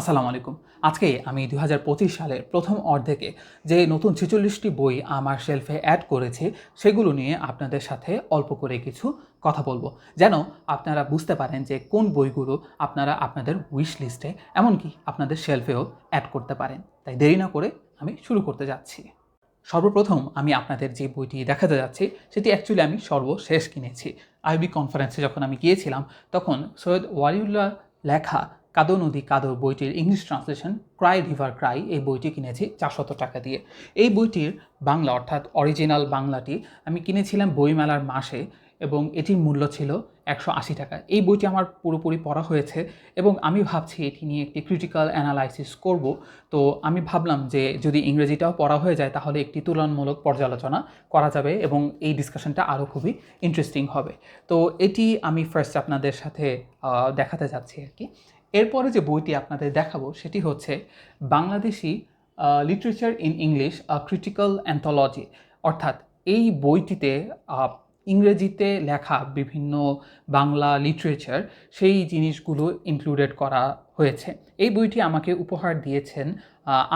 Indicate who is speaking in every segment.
Speaker 1: আসসালামু আলাইকুম। আজকে আমি দু হাজার পঁচিশ সালের প্রথম অর্ধেকে যে নতুন ছেচল্লিশটি বই আমার শেলফে অ্যাড করেছি, সেগুলো নিয়ে আপনাদের সাথে অল্প করে কিছু কথা বলব। যেন আপনারা বুঝতে পারেন যে কোন বইগুলো আপনারা আপনাদের উইশ লিস্টে এমনকি আপনাদের শেলফেও অ্যাড করতে পারেন। তাই দেরি না করে আমি শুরু করতে যাচ্ছি। সর্বপ্রথম আমি আপনাদের যে বইটি দেখাতে যাচ্ছি, সেটি অ্যাকচুয়ালি আমি সর্বশেষ কিনেছি। আইবি কনফারেন্সে যখন আমি গিয়েছিলাম, তখন সৈয়দ ওয়ালিউল্লাহ লেখা কাদো নদী কাদো বইটির English translation cry river cry এই বইটি কিনেছি চারশত টাকা দিয়ে। এই বইটির বাংলা অর্থাৎ অরিজিনাল বাংলাটি আমি কিনেছিলাম বইমেলার মাসে এবং এটির মূল্য ছিল একশো আশি টাকা। এই বইটি আমার পুরোপুরি পড়া হয়েছে এবং আমি ভাবছি এটি নিয়ে একটি ক্রিটিক্যাল অ্যানালাইসিস করব। তো আমি ভাবলাম যে যদি ইংরেজিটাও পড়া হয়ে যায় তাহলে একটি তুলনামূলক পর্যালোচনা করা যাবে এবং এই ডিসকাশনটা আরও খুবই ইন্টারেস্টিং হবে। তো এটি আমি ফার্স্ট আপনাদের সাথে দেখাতে যাচ্ছি আর কি। এরপরে যে বইটি আপনাদের দেখাবো সেটি হচ্ছে Bangladeshi literature in English critical anthology অর্থাৎ এই বইটিতে ইংরেজিতে লেখা বিভিন্ন বাংলা লিটারেচার সেই জিনিসগুলো ইনক্লুডেড করা হয়েছে। এই বইটি আমাকে উপহার দিয়েছেন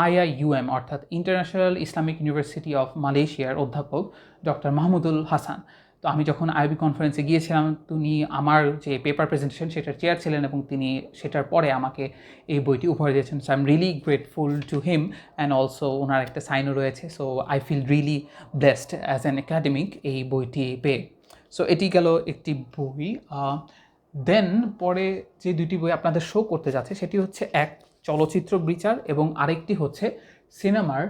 Speaker 1: আইআইইউএম অর্থাৎ ইন্টারন্যাশনাল ইসলামিক ইউনিভার্সিটি অফ মালয়েশিয়ার অধ্যাপক ডক্টর মাহমুদুল হাসান। তো আমি যখন আইবি কনফারেন্সে গিয়েছিলাম, তিনি আমার যে পেপার প্রেজেন্টেশন সেটার চেয়ার ছিলেন এবং তিনি সেটার পরে আমাকে এই বইটি উপহার দিয়েছেন। So I am really grateful to him and also ওনার একটা সাইনও রয়েছে। So I feel really blessed as an academic এই বইটি পেয়ে। সো এটি গেল একটি বই। দেন পরে যে দুটি বই আপনাদের শো করতে যাচ্ছে, সেটি হচ্ছে এক, চলচ্চিত্র বিচার এবং আরেকটি হচ্ছে সিনেমার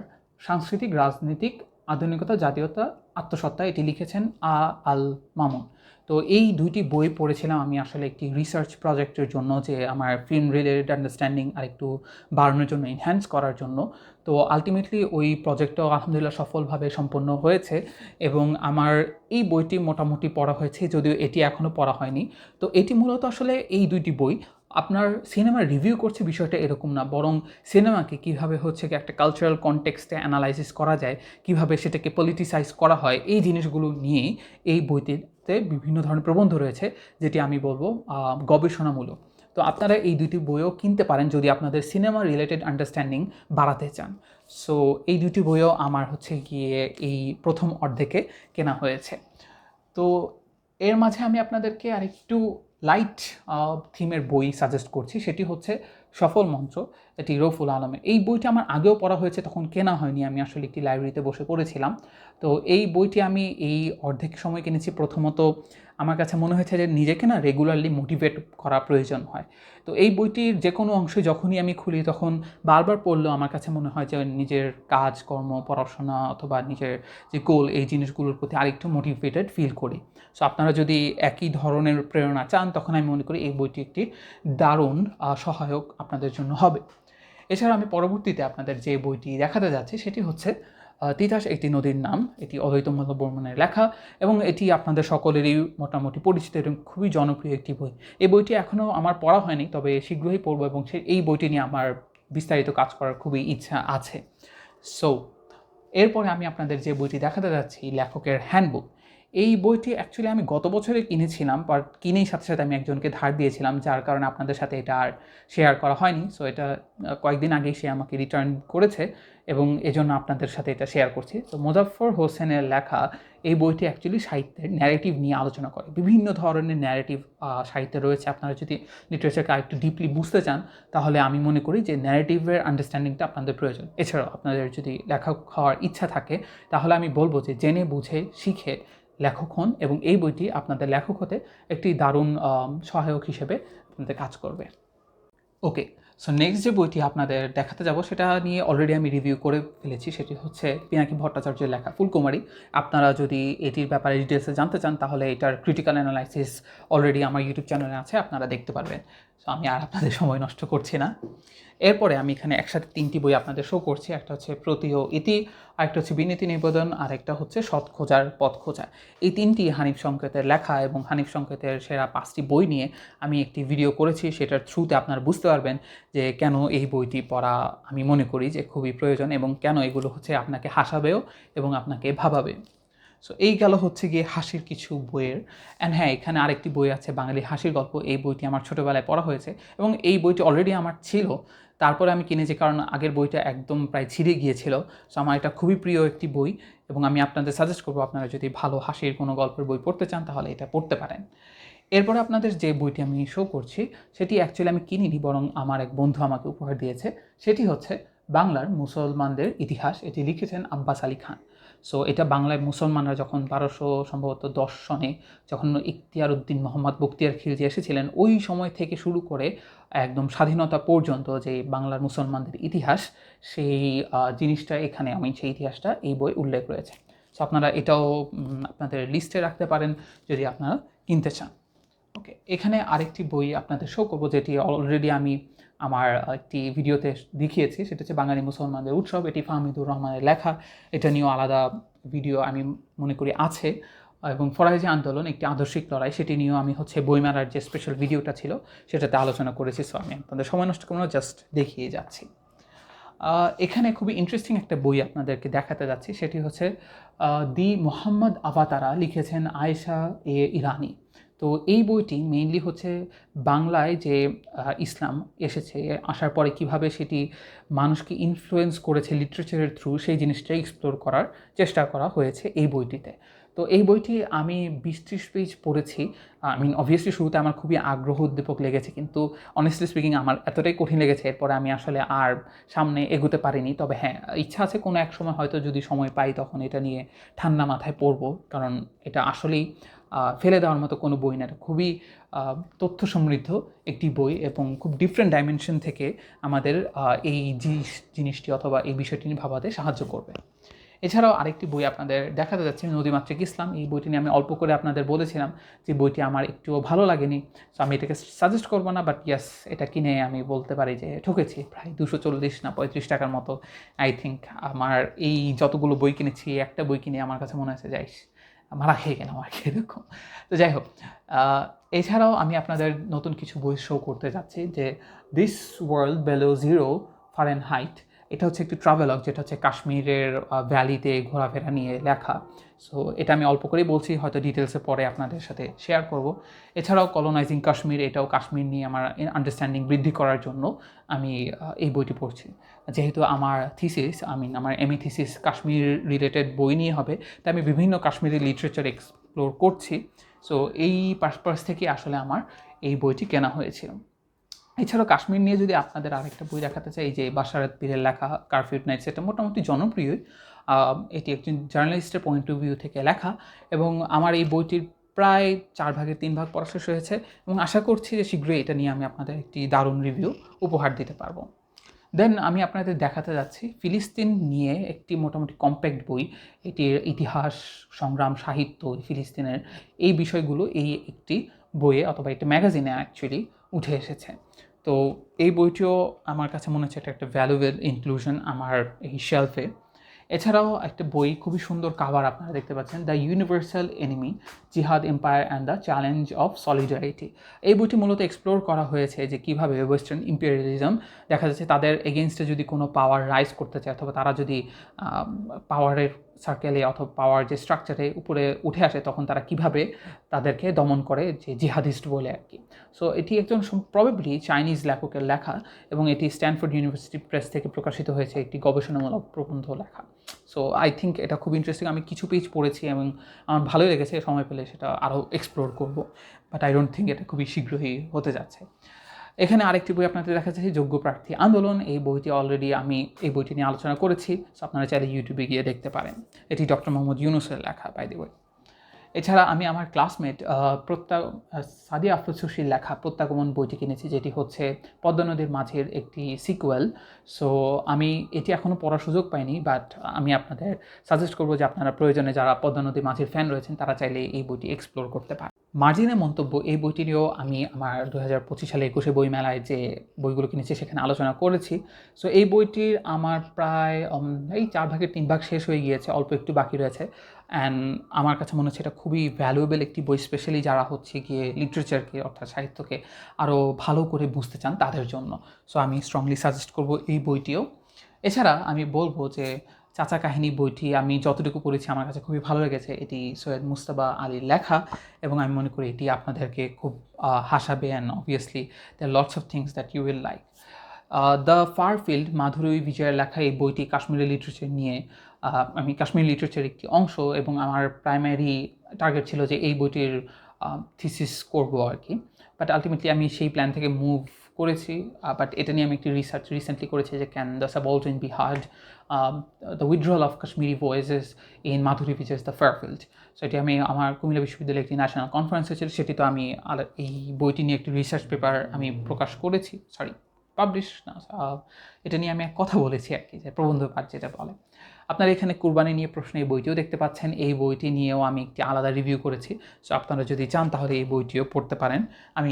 Speaker 1: সাংস্কৃতিক, রাজনৈতিক আধুনিকতা, জাতীয়তা আত্মসত্তা এটি লিখেছেন আ আল মামুন। তো এই দুইটি বই পড়েছিলাম আমি আসলে একটি রিসার্চ প্রজেক্টের জন্য যে আমার ফিল্ম রিলেটেড আন্ডারস্ট্যান্ডিং আর একটু বাড়ানোর জন্য এনহ্যান্স করার জন্য। তো আলটিমেটলি ওই প্রজেক্টটাও আলহামদুলিল্লাহ সফলভাবে সম্পন্ন হয়েছে এবং আমার এই বইটি মোটামুটি পড়া হয়েছে, যদিও এটি এখনও পড়া হয়নি। তো এটি মূলত আসলে এই দুইটি বই। আপনার সিনেমা রিভিউ করছে বিষয়টা এরকম না, বরং সিনেমাকে কীভাবে হচ্ছে একটা কালচারাল কনটেক্সটে অ্যানালাইসিস করা যায়, কীভাবে সেটাকে পলিটিসাইজ করা হয়, এই জিনিসগুলো নিয়ে এই বইটিতে বিভিন্ন ধরনের প্রবন্ধ রয়েছে, যেটি আমি বলব গবেষণামূলক। তো আপনারা এই দুটি বইও কিনতে পারেন যদি আপনাদের সিনেমা রিলেটেড আন্ডারস্ট্যান্ডিং বাড়াতে চান। সো এই দুটি বইও আমার হচ্ছে গিয়ে এই প্রথম অর্ধেকে কেনা হয়েছে। তো এর মাঝে আমি আপনাদেরকে আরেকটু লাইট থিমের বই সাজেস্ট করছি। সেটি হচ্ছে সফল মঞ্চ, এটি রফুল আলমের। এই বইটি আমার আগেও পড়া হয়েছে, তখন কেনা হয়নি। আমি আসলে একটি লাইব্রেরিতে বসে পড়েছিলাম। তো এই বইটি আমি এই অর্ধেক সময় কিনেছি। প্রথমত আমার কাছে মনে হয়েছে যে নিজেকে না রেগুলারলি মোটিভেট করা প্রয়োজন হয়। তো এই বইটির যে কোনো অংশে যখনই আমি খুলি তখন বারবার পড়লেও আমার কাছে মনে হয় যে নিজের কাজ কর্ম পড়াশোনা অথবা নিজের যে গোল এই জিনিসগুলোর প্রতি আরেকটু মোটিভেটেড ফিল করি। সো আপনারা যদি একই ধরনের প্রেরণা চান তখন আমি মনে করি এই বইটি একটি দারুণ সহায়ক আপনাদের জন্য হবে। এছাড়া আমি পরবর্তীতে আপনাদের যে বইটি দেখাতে যাচ্ছি সেটি হচ্ছে তিতাস একটি নদীর নাম। এটি অদ্বৈত মল্ল বর্মনের লেখা এবং এটি আপনাদের সকলেরই মোটামুটি পরিচিত এবং খুবই জনপ্রিয় একটি বই। এই বইটি এখনও আমার পড়া হয়নি, তবে শীঘ্রই পড়ব এবং সে এই বইটি নিয়ে আমার বিস্তারিত কাজ করার খুবই ইচ্ছা আছে। সো এরপরে আমি আপনাদের যে বইটি দেখাতে যাচ্ছি, লেখকের হ্যান্ডবুক এই বইটি অ্যাকচুয়ালি আমি গত বছরে কিনেছিলাম বাট কিনেই সাথে সাথে আমি একজনকে ধার দিয়েছিলাম, যার কারণে আপনাদের সাথে এটা আর শেয়ার করা হয়নি। সো এটা কয়েকদিন আগেই সে আমাকে রিটার্ন করেছে এবং এজন্য আপনাদের সাথে এটা শেয়ার করছি। তো মোজাফর হোসেনের লেখা এই বইটি অ্যাকচুয়ালি সাহিত্যের ন্যারেটিভ নিয়ে আলোচনা করে। বিভিন্ন ধরনের ন্যারেটিভ সাহিত্যে রয়েছে। আপনারা যদি লিটারেচারকে আরেকটু ডিপলি বুঝতে চান, তাহলে আমি মনে করি যে ন্যারেটিভের আন্ডারস্ট্যান্ডিংটা আপনাদের প্রয়োজন। এছাড়াও আপনাদের যদি লেখক হওয়ার ইচ্ছা থাকে, তাহলে আমি বলব যে জেনে বুঝে শিখে লেখক হন এবং এই বইটি আপনাদের লেখক হতে একটি দারুণ সহায়ক হিসেবে আপনাদের কাজ করবে। ওকে সো নেক্সট যে বইটি আপনাদের দেখাতে যাব সেটা নিয়ে অলরেডি আমি রিভিউ করে ফেলেছি। সেটি হচ্ছে পিনাকি ভট্টাচার্যের লেখা ফুলকুমারী। আপনারা যদি এটির ব্যাপারে ডিটেলসে জানতে চান, তাহলে এটার ক্রিটিক্যাল অ্যানালাইসিস অলরেডি আমার ইউটিউব চ্যানেলে আছে, আপনারা দেখতে পারবেন। সো আমি আর আপনাদের সময় নষ্ট করছি না। এরপরে আমি এখানে একসাথে তিনটি বই আপনাদের শো করছি। একটা হচ্ছে প্রতি ও ইতি, আরেকটা হচ্ছে বিনীতি নিবেদন আর একটা হচ্ছে সৎ খোঁজার পথ খোঁজা। এই তিনটি হানিফ সংকেতের লেখা এবং হানিফ সংকেতের সেরা পাঁচটি বই নিয়ে আমি একটি ভিডিও করেছি। সেটার থ্রুতে আপনারা বুঝতে পারবেন যে কেন এই বইটি পড়া আমি মনে করি যে খুবই প্রয়োজন এবং কেন এগুলো হচ্ছে আপনাকে হাসাবেও এবং আপনাকে ভাবাবে সো এই গেল হচ্ছে গিয়ে হাসির কিছু বইয়ের অ্যান্ড হ্যাঁ এখানে আরেকটি বই আছে, বাঙালি হাসির গল্প। এই বইটি আমার ছোটোবেলায় পড়া হয়েছে, এবং এই বইটি অলরেডি আমার ছিল। তারপরে আমি কিনেছি, কারণ আগের বইটা একদম প্রায় ছিঁড়ে গিয়েছিল। সো আমার এটা খুবই প্রিয় একটি বই, এবং আমি আপনাদের সাজেস্ট করব, আপনারা যদি ভালো হাসির কোনো গল্পের বই পড়তে চান, তাহলে এটা পড়তে পারেন। এরপরে আপনাদের যে বইটি আমি শো করছি, সেটি অ্যাকচুয়ালি আমি কিনিনি, বরং আমার এক বন্ধু আমাকে উপহার দিয়েছে। সেটি হচ্ছে বাংলার মুসলমানদের ইতিহাস। এটি লিখেছেন আব্বাস আলী খান। সো এটা বাংলায় মুসলমানরা যখন বারোশো সম্ভবত দশ সনে যখন ইখতিয়ার উদ্দিন মোহাম্মদ বক্তিয়ার খিলজি এসেছিলেন, ওই সময় থেকে শুরু করে একদম স্বাধীনতা পর্যন্ত যে বাংলার মুসলমানদের ইতিহাস, সেই জিনিসটা এখানে আমি, সেই ইতিহাসটা এই বই উল্লেখ রয়েছে। সো আপনারা এটাও আপনাদের লিস্টে রাখতে পারেন যদি আপনারা কিনতে চান। ওকে এখানে আরেকটি বই আপনাদের শো করব, যেটি অলরেডি আমি আমার একটি ভিডিওতে দেখিয়েছি, সেটা হচ্ছে বাঙালি মুসলমানদের উৎসব। এটি ফাহমিদুর রহমানের লেখা। এটা নিয়েও আলাদা ভিডিও আমি মনে করি আছে। এবং ফরাজি আন্দোলন একটি আদর্শিক লড়াই, সেটি নিয়েও আমি হচ্ছে বইমেলার যে স্পেশাল ভিডিওটা ছিল, সেটাতে আলোচনা করেছি। সো আমি আপনাদের সময় নষ্ট করব জাস্ট দেখিয়ে যাচ্ছি। এখানে খুবই ইন্টারেস্টিং একটা বই আপনাদেরকে দেখাতে যাচ্ছি। সেটি হচ্ছে দি মোহাম্মদ আভাতারা লিখেছেন আয়েশা এ ইরানি। তো এই বইটি মেইনলি হচ্ছে বাংলায় যে ইসলাম এসেছে, আসার পরে কীভাবে সেটি মানুষকে ইনফ্লুয়েন্স করেছে লিটারেচারের থ্রু সেই জিনিসটা এক্সপ্লোর করার চেষ্টা করা হয়েছে এই বইটিতে। তো এই বইটি আমি বিশ ত্রিশ পেজ পড়েছি। আই মিন অবভিয়াসলি শুরুতে আমার খুবই আগ্রহ উদ্দীপক লেগেছে, কিন্তু অনেস্টলি স্পিকিং আমার এতটাই কঠিন লেগেছে, এরপরে আমি আসলে আর সামনে এগোতে পারিনি। তবে হ্যাঁ ইচ্ছা আছে কোনো এক সময় হয়তো যদি সময় পাই তখন এটা নিয়ে ঠান্ডা মাথায় পড়ব, কারণ এটা আসলেই ফেলে দেওয়ার মতো কোনো বই না। খুবই তথ্য সমৃদ্ধ একটি বই এবং খুব ডিফারেন্ট ডাইমেনশন থেকে আমাদের এই জিনিস, জিনিসটি অথবা এই বিষয়টি নিয়ে ভাবাতে সাহায্য করবে। এছাড়াও আরেকটি বই আপনাদের দেখাতে যাচ্ছে, নদীমাতৃক ইসলাম। এই বইটি নিয়ে আমি অল্প করে আপনাদের বলেছিলাম যে বইটি আমার একটুও ভালো লাগেনি। সো আমি এটাকে সাজেস্ট করব না বাট ইয়াস এটা কিনে আমি বলতে পারি যে ঠকেছি। প্রায় দুশো চল্লিশ না পঁয়ত্রিশ টাকার মতো আই থিঙ্ক আমার এই যতগুলো বই কিনেছি একটা বই কিনে আমার কাছে মনে হয়েছে যাইস মারা খেয়ে গেলাম আর কি, এরকম। তো যাই হোক এছাড়াও আমি আপনাদের নতুন কিছু বই শো করতে যাচ্ছি যে this world below zero Fahrenheit এটা হচ্ছে একটি ট্রাভেলগ যেটা হচ্ছে কাশ্মীরের ভ্যালিতে ঘোরাফেরা নিয়ে লেখা। সো এটা আমি অল্প করেই বলছি, হয়তো ডিটেলসে পরে আপনাদের সাথে শেয়ার করব। এছাড়াও কলোনাইজিং কাশ্মীর, এটাও কাশ্মীর নিয়ে আমার আন্ডারস্ট্যান্ডিং বৃদ্ধি করার জন্য আমি এই বইটি পড়ছি। যেহেতু আমার থিসিস আমি আমার এমই থিসিস কাশ্মীর রিলেটেড বই নিয়ে হবে, তাই আমি বিভিন্ন কাশ্মীরি লিটারেচার এক্সপ্লোর করছি। সো এই পারপাস থেকে আসলে আমার এই বইটি কেনা হয়েছিল। এছাড়াও কাশ্মীর নিয়ে যদি আপনাদের আরেকটা বই দেখাতে চাই যে বাসারাত পীরের লেখা কারফিউট নাইটস এটা মোটামুটি জনপ্রিয়ই। এটি একজন জার্নালিস্টের পয়েন্ট অফ ভিউ থেকে লেখা এবং আমার এই বইটির প্রায় চার ভাগের তিন ভাগ পড়া শেষ হয়েছে এবং আশা করছি যে শীঘ্রই এটা নিয়ে আমি আপনাদের একটি দারুণ রিভিউ উপহার দিতে পারব। দেন আমি আপনাদের দেখাতে যাচ্ছি ফিলিস্তিন নিয়ে একটি মোটামুটি কম্প্যাক্ট বই। এটির ইতিহাস, সংগ্রাম, সাহিত্য ফিলিস্তিনের এই বিষয়গুলো এই একটি বইয়ে অথবা একটি ম্যাগাজিনে অ্যাকচুয়ালি উঠে এসেছে। তো এই বইটিও আমার কাছে মনে হচ্ছে এটা একটা ভ্যালুয়েবল ইনক্লুশন আমার এই শেলফে এছাড়াও একটা বই খুবই সুন্দর কাভার আপনারা দেখতে পাচ্ছেন the universal enemy jihad empire and the challenge of solidarity এই বইটি মূলত এক্সপ্লোর করা হয়েছে যে কীভাবে ওয়েস্টার্ন ইম্পেরিয়ালিজম দেখা যাচ্ছে তাদের এগেনস্টে যদি কোনো পাওয়ার রাইজ করতে চায় অথবা তারা যদি পাওয়ারের সার্কেলে অথবা পাওয়ার যে স্ট্রাকচারে উপরে উঠে আসে তখন তারা কীভাবে তাদেরকে দমন করে যে জিহাদিস্ট বলে আর কি। সো এটি একজন প্রবেবলি চাইনিজ লেখকের লেখা এবং এটি স্ট্যানফোর্ড ইউনিভার্সিটি প্রেস থেকে প্রকাশিত হয়েছে একটি গবেষণামূলক প্রবন্ধ লেখা। সো আই থিঙ্ক এটা খুব ইন্টারেস্টিং আমি কিছু পেজ পড়েছি এবং আমার ভালোই লেগেছে। সময় পেলে সেটা আরও এক্সপ্লোর করব। বাট আই ডোন্ট থিঙ্ক এটা খুবই শীঘ্রই হতে যাচ্ছে। এখানে আরেকটি বই আপনাদের দেখা যাচ্ছে, যোগ্য প্রার্থী আন্দোলন। এই বইটি অলরেডি আমি এই বইটি নিয়ে আলোচনা করেছি সো আপনারা চাইলে ইউটিউবে গিয়ে দেখতে পারেন। এটি ডক্টর মোহাম্মদ ইউনুসের লেখা বাই দি বই এছাড়া আমি আমার ক্লাসমেট প্রত্যা, সাদিয়া আফরোজ সুশীর লেখা প্রত্যাগমন বইটি কিনেছি, যেটি হচ্ছে পদ্মা নদীর মাঝের একটি সিকুয়েল সো আমি এটি এখনও পড়ার সুযোগ পাইনি বাট আমি আপনাদের সাজেস্ট করব যে আপনারা প্রয়োজনে যারা পদ্মা নদীর মাঝের ফ্যান রয়েছেন, তারা চাইলে এই বইটি এক্সপ্লোর করতে পারেন। মার্জিনের মন্তব্য এই বইটি নিয়েও আমি আমার দু হাজার পঁচিশ সালে একুশে বই মেলায় যে বইগুলো কিনেছি সেখানে আলোচনা করেছি। সো এই বইটির আমার প্রায় এই চার ভাগের তিন ভাগ শেষ হয়ে গিয়েছে, অল্প একটু বাকি রয়েছে। অ্যান্ড আমার কাছে মনে হচ্ছে এটা খুবই ভ্যালুয়েবল একটি বই স্পেশালি যারা হচ্ছে গিয়ে লিটারেচারকে অর্থাৎ সাহিত্যকে আরও ভালো করে বুঝতে চান তাদের জন্য। সো আমি স্ট্রংলি সাজেস্ট করব এই বইটিও। এছাড়া আমি বলব যে চাচা কাহিনী বইটি আমি যতটুকু পড়েছি আমার কাছে খুবই ভালো লেগেছে। এটি সৈয়দ মুস্তাবা আলীর লেখা এবং আমি মনে করি এটি আপনাদেরকে খুব হাসাবে and obviously the lots of things that you will like the far field Madhuri বিজয়ের লেখা এই বইটি কাশ্মীরি লিটারেচার নিয়ে আমি কাশ্মীরি লিটারেচার একটি অংশ এবং আমার প্রাইমারি টার্গেট ছিল যে এই বইটির থিসিস করব আর কি। বাট আলটিমেটলি আমি সেই প্ল্যান থেকে মুভ করেছি বাট এটা নিয়ে আমি একটি রিসার্চ রিসেন্টলি করেছি যে can the subaltern be heard the withdrawal of Kashmiri voices in Madhuri Vijay's the far field so এটি আমি আমার কুমিল্লা বিশ্ববিদ্যালয়ে একটি ন্যাশনাল কনফারেন্স হয়েছিল, সেটি তো আমি এই বইটি নিয়ে একটি রিসার্চ পেপার আমি প্রকাশ করেছি সরি পাবলিশ না এটা নিয়ে আমি এক কথা বলেছি আর কি, যে প্রবন্ধ পাঠ যেটা বলে। আপনারা এখানে কুরবানি নিয়ে প্রশ্ন এই বইটিও দেখতে পাচ্ছেন, এই বইটি নিয়েও আমি একটি আলাদা রিভিউ করেছি। সো আপনারা যদি চান তাহলে এই বইটিও পড়তে পারেন। আমি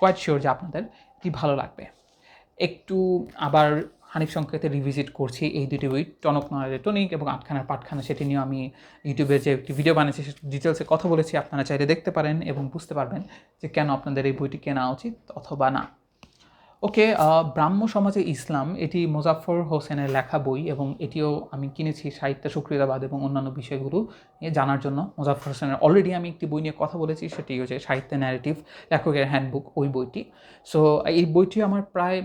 Speaker 1: কোয়াইট শিওর যে আপনাদের এটি ভালো লাগবে? একটু আবার হানিফ সংকেতে রিভিজিট করছি এই দুটি বই, টনক নয় টনিক এবং আটখানার পাটখানা, সেটি নিয়ে আমি ইউটিউবে যে একটি ভিডিও বানিয়েছি সেটা ডিটেলসে কথা বলেছি, আপনারা চাইলে দেখতে পারেন এবং বুঝতে পারবেন যে কেন আপনাদের এই বইটি কেনা উচিত অথবা না। ওকে ব্রাহ্ম সমাজে ইসলাম, এটি মোজাফর হোসেনের লেখা বই এবং এটিও আমি কিনেছি সাহিত্য সুক্রিয়তাবাদ এবং অন্যান্য বিষয়গুলো জানার জন্য। মোজাফর হোসেনের অলরেডি আমি একটি বই নিয়ে কথা বলেছি, সেটি হচ্ছে সাহিত্য ন্যারেটিভ লেখকের হ্যান্ডবুক ওই বইটি। সো এই বইটি আমার প্রায়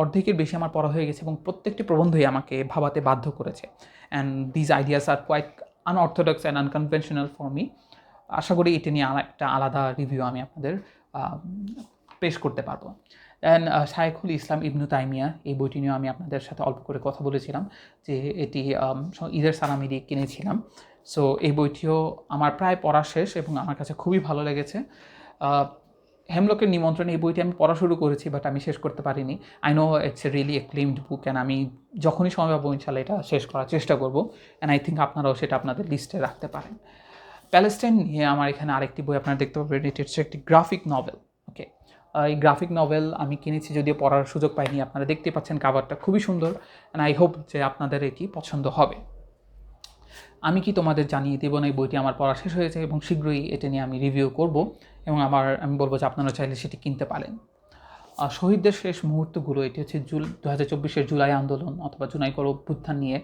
Speaker 1: অর্ধেকের বেশি আমার পড়া হয়ে গেছে এবং প্রত্যেকটি প্রবন্ধই আমাকে ভাবাতে বাধ্য করেছে। And these ideas are quite unorthodox and unconventional for me আশা করি এটি নিয়ে একটা আলাদা রিভিউ আমি আপনাদের পেশ করতে পারব। অ্যান্ড শায়েখুল ইসলাম ইবনু তাইমিয়া, এই বইটি নিয়েও আমি আপনাদের সাথে অল্প করে কথা বলেছিলাম যে এটি ঈদের সালামি দিয়ে কিনেছিলাম। সো এই বইটিও আমার প্রায় পড়া শেষ এবং আমার কাছে খুবই ভালো লেগেছে। হেমলকের নিমন্ত্রণে এই বইটি আমি পড়া শুরু করেছি বাট আমি শেষ করতে পারিনি। I know it's a really acclaimed book and আমি যখনই সময় পাবো ইনশাল্লাহ এটা শেষ করার চেষ্টা করব। অ্যান্ড আই থিঙ্ক আপনারাও সেটা আপনাদের লিস্টে রাখতে পারেন। প্যালেস্টাইন নিয়ে আমার এখানে আরেকটি বই আপনারা দেখতে পাবেন। এটি হচ্ছে একটি গ্রাফিক নভেল এই গ্রাফিক নভেল আমি কিনেছি যদিও পড়ার সুযোগ পাইনি, আপনারা দেখতে পাচ্ছেন কাভারটা খুবই সুন্দর অ্যান্ড আই হোপ যে আপনাদের এটি পছন্দ হবে। আমি কি তোমাদের জানিয়ে দেবো না, এই বইটি আমার পড়া শেষ হয়েছে এবং শীঘ্রই এটা নিয়ে আমি রিভিউ করব, এবং আমার, আমি বলব যে আপনারা চাইলে সেটি কিনতে পারেন। শহীদদের শেষ মুহূর্তগুলো, এটি হচ্ছে জুল দু হাজার চব্বিশের জুলাই আন্দোলন অথবা জুনাই কর অভ্যুত্থান নিয়ে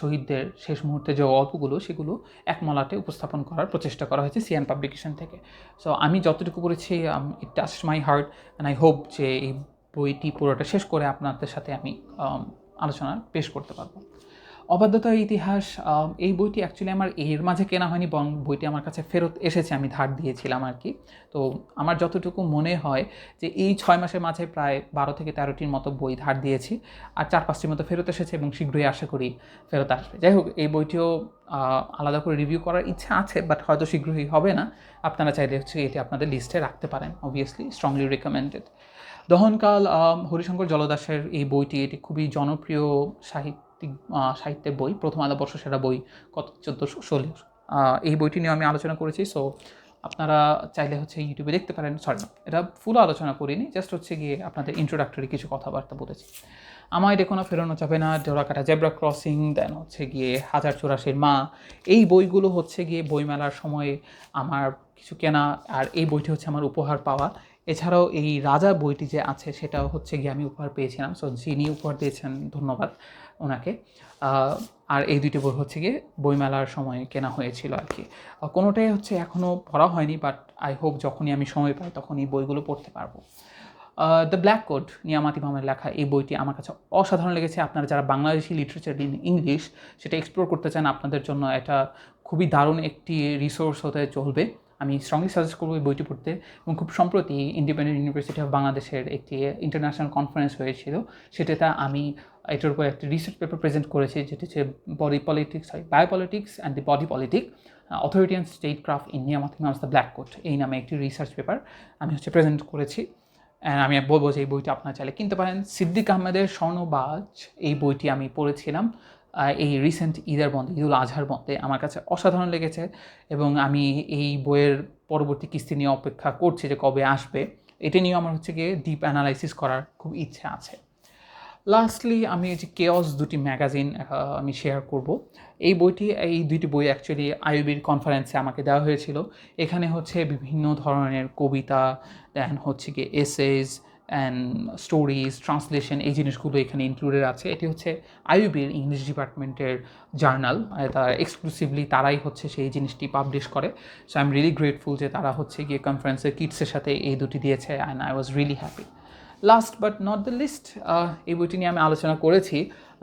Speaker 1: শহীদদের শেষ মুহূর্তে যে গল্পগুলো সেগুলো এক মলাটে উপস্থাপন করার প্রচেষ্টা করা হয়েছে সিয়ান পাবলিকেশন থেকে। সো আমি যতটুকু করেছি it touch my heart and I hope যে এই বইটি পুরোটা শেষ করে আপনাদের সাথে আমি আলোচনা পেশ করতে পারব। অবাধ্যতার ইতিহাস এই বইটি অ্যাকচুয়ালি আমার এর মাঝে কেনা হয়নি, বরং বইটি আমার কাছে ফেরত এসেছে, আমি ধার দিয়েছিলাম আর কি। তো আমার যতটুকু মনে হয় যে এই ছয় মাসের মাঝে প্রায় বারো থেকে তেরোটির মতো বই ধার দিয়েছি, আর চার পাঁচটির মতো ফেরত এসেছে এবং শীঘ্রই আশা করি ফেরত আসবে। যাই হোক, এই বইটিও আলাদা করে রিভিউ করার ইচ্ছা আছে বাট হয়তো শীঘ্রই হবে না। আপনারা চাইলে হচ্ছে এটি আপনাদের লিস্টে রাখতে পারেন obviously strongly recommended Dohonkal Harishankar জলদাসের এই বইটি, এটি খুবই জনপ্রিয় সাহিত্যের বই, প্রথম আলো বর্ষ সেরা বই কত, চোদ্দোশো ষোলো। এই বইটি নিয়ে আমি আলোচনা করেছি, সো আপনারা চাইলে হচ্ছে ইউটিউবে দেখতে পারেন। সরি এটা ফুল আলোচনা করিনি জাস্ট হচ্ছে গিয়ে আপনাদের ইন্ট্রোডাক্টরি কিছু কথাবার্তা বলেছি। আমায় দেখো না, ফেরানো যাবে না ডোরাকাটা জেব্রা ক্রসিং দেন হচ্ছে গিয়ে হাজার চুরাশির মা। এই বইগুলো হচ্ছে গিয়ে বইমেলার সময়ে আমার কিছু কেনা, আর এই বইটি হচ্ছে আমার উপহার পাওয়া। এছাড়াও এই রাজা বইটি যে আছে, সেটাও হচ্ছে গিয়ে আমি উপহার পেয়েছিলাম সো যিনি উপহার দিয়েছেন, ধন্যবাদ। ওনাকে। আর এই দুটি বই হচ্ছে গিয়ে বইমেলার সময় কেনা হয়েছিল আর কি। কোনোটাই হচ্ছে এখনও পড়া হয়নি বাট আই হোপ যখনই আমি সময় পাই তখন এই বইগুলো পড়তে পারব। দ্য ব্ল্যাক কোড নিয়ামাতি মামের লেখা, এই বইটি আমার কাছে অসাধারণ লেগেছে। আপনারা যারা বাংলাদেশি লিটারেচার ইন ইংলিশ সেটা এক্সপ্লোর করতে চান, আপনাদের জন্য এটা খুবই দারুণ একটি রিসোর্স হতে চলবে। আমি স্ট্রংলি সাজেস্ট করব এই বইটি পড়তে। এবং খুব সম্প্রতি ইন্ডিপেন্ডেন্ট ইউনিভার্সিটি অফ বাংলাদেশের একটি ইন্টারন্যাশনাল কনফারেন্স হয়েছিল। সেটাতে আমি এটার উপর একটা রিসার্চ পেপার প্রেজেন্ট করেছি, যেটি হচ্ছে body politics sorry biopolitics and the body politic authority and statecraft India mathematics the black coat এই নামে একটি রিসার্চ পেপার আমি হচ্ছে প্রেজেন্ট করেছি। অ্যান্ড আমি বলব যে এই বইটি আপনারা চাইলে কিনতে পারেন। সিদ্দিক আহমেদের স্বর্ণবাজ এই বইটি আমি পড়েছিলাম এই রিসেন্ট ঈদের বন্ধে, ঈদুল আজহার বন্ধে। আমার কাছে অসাধারণ লেগেছে এবং আমি এই বইয়ের পরবর্তী কিস্তি নিয়ে অপেক্ষা করছি যে কবে আসবে। এটা নিয়েও আমার হচ্ছে গিয়ে ডিপ অ্যানালাইসিস করার খুব ইচ্ছে আছে। লাস্টলি আমি এই যে কেওস দুটি ম্যাগাজিন আমি শেয়ার করব। এই বইটি, এই দুইটি বই অ্যাকচুয়ালি আইবির কনফারেন্সে আমাকে দেওয়া হয়েছিল। এখানে হচ্ছে বিভিন্ন ধরনের কবিতা দেন হচ্ছে গিয়ে এসেজ অ্যান্ড স্টোরিজ ট্রান্সলেশন এই জিনিসগুলো এখানে ইনক্লুডেড আছে। এটি হচ্ছে আইবির ইংলিশ ডিপার্টমেন্টের জার্নাল তারা এক্সক্লুসিভলি তারাই হচ্ছে সেই জিনিসটি পাবলিশ করে। So I am really grateful যে তারা হচ্ছে গিয়ে কনফারেন্সের কিটসের সাথে এই দুটি দিয়েছে and I was really happy last but not the least এই বইটি নিয়ে আমি আলোচনা করেছি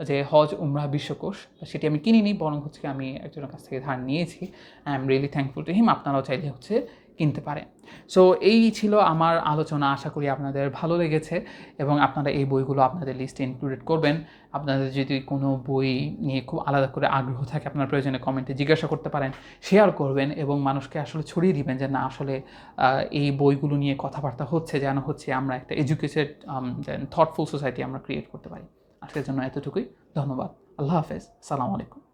Speaker 1: যে হজ, উমরা, বিশ্বকোষ, সেটি আমি কিনিনি, বরং হচ্ছে আমি একজনের কাছ থেকে ধার নিয়েছি। I am really thankful to him আপনারাও চাইলে হচ্ছে কিনতে পারেন সো এই ছিল আমার আলোচনা। আশা করি আপনাদের ভালো লেগেছে এবং আপনারা এই বইগুলো আপনাদের লিস্টে ইনক্লুডেড করবেন। আপনাদের যদি কোনো বই নিয়ে খুব আলাদা করে আগ্রহ থাকে, আপনার প্রয়োজনে কমেন্টে জিজ্ঞাসা করতে পারেন শেয়ার করবেন এবং মানুষকে আসলে ছড়িয়ে দিবেন যে, না, আসলে এই বইগুলো নিয়ে কথাবার্তা হচ্ছে, যেন হচ্ছে আমরা একটা এডুকেটেড থটফুল সোসাইটি আমরা ক্রিয়েট করতে পারি। আজকের জন্য এতটুকুই। ধন্যবাদ। আল্লাহ হাফেজ। সালাম আলাইকুম।